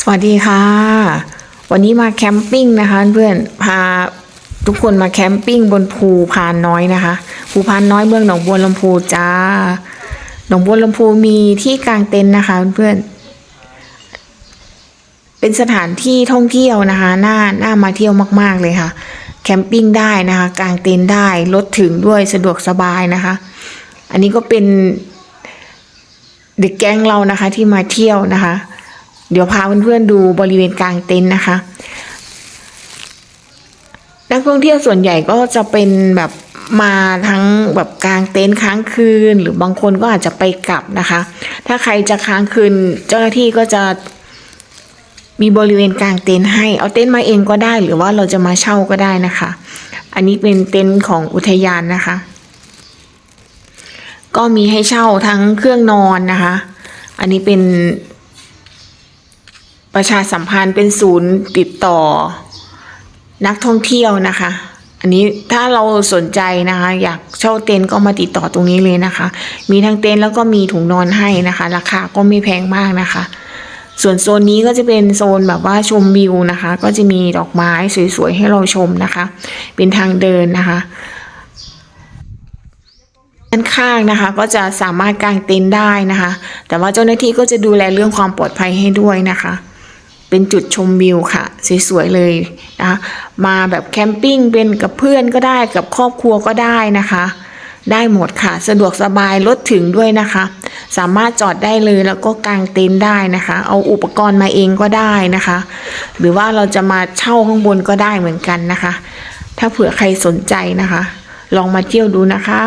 สวัสดีค่ะ วันนี้มาแคมปิ้งนะคะเพื่อนพาทุกคนมาแคมปิ้งบนภูพานน้อยนะคะภูพานน้อยเมืองหนองบัวลำพูจ้าหนองบัวลำพูมีที่กางเต็นท์นะคะเพื่อนเป็นสถานที่ท่องเที่ยวนะคะน่าน่ามาเที่ยวมาก ๆเลยค่ะ แคมปิ้งได้นะคะกางเต็นท์ได้รถถึงด้วยสะดวกสบายนะคะ อันนี้ก็เป็นเด็กแก๊งเรานะคะที่มาเที่ยวนะคะ เดี๋ยวพาเพื่อนๆดูบริเวณกลางเต็นท์นะคะ นักท่องเที่ยวส่วนใหญ่ก็จะเป็นแบบมาทั้งแบบกลางเต็นท์ค้างคืน หรือบางคนก็อาจจะไปกลับนะคะ ถ้าใครจะค้างคืนเจ้าหน้าที่ก็จะมีบริเวณกลางเต็นท์ให้ เอาเต็นท์มาเองก็ได้ หรือว่าเราจะมาเช่าก็ได้นะคะ อันนี้เป็นเต็นท์ของอุทยานนะคะ ก็มีให้เช่าทั้งเครื่องนอนนะคะ อันนี้เป็น ประชาสัมพันธ์เป็นศูนย์ติดต่อ นักท่องเที่ยวนะคะ อันนี้ถ้าเราสนใจนะคะ อยากเช่าเต็นท์ก็มาติดต่อตรงนี้เลยนะคะ มีทั้งเต็นท์แล้วก็มีถุงนอนให้นะคะ ราคาก็ไม่แพงมากนะคะ ส่วนโซนนี้ก็จะเป็นโซนแบบว่าชมวิวนะคะ ก็จะมีดอกไม้สวยๆให้เราชมนะคะ เป็นทางเดินนะคะด้านข้างนะคะก็จะสามารถกางเต็นท์ได้นะคะ แต่ว่าเจ้าหน้าที่ก็จะดูแลเรื่องความปลอดภัยให้ด้วยนะคะ เป็นจุดชมวิวค่ะ สวยๆเลยนะคะมาแบบแคมปิ้งเป็นกับเพื่อนก็ได้กับครอบครัวก็ได้นะคะ ได้หมดค่ะ สะดวกสบายรถถึงด้วยนะคะ สามารถจอดได้เลยแล้วก็กางเต็นท์ได้นะคะ เอาอุปกรณ์มาเองก็ได้นะคะ หรือว่าเราจะมาเช่าข้างบนก็ได้เหมือนกันนะคะ ถ้าเผื่อใครสนใจนะคะ ลองมาเที่ยวดูนะคะ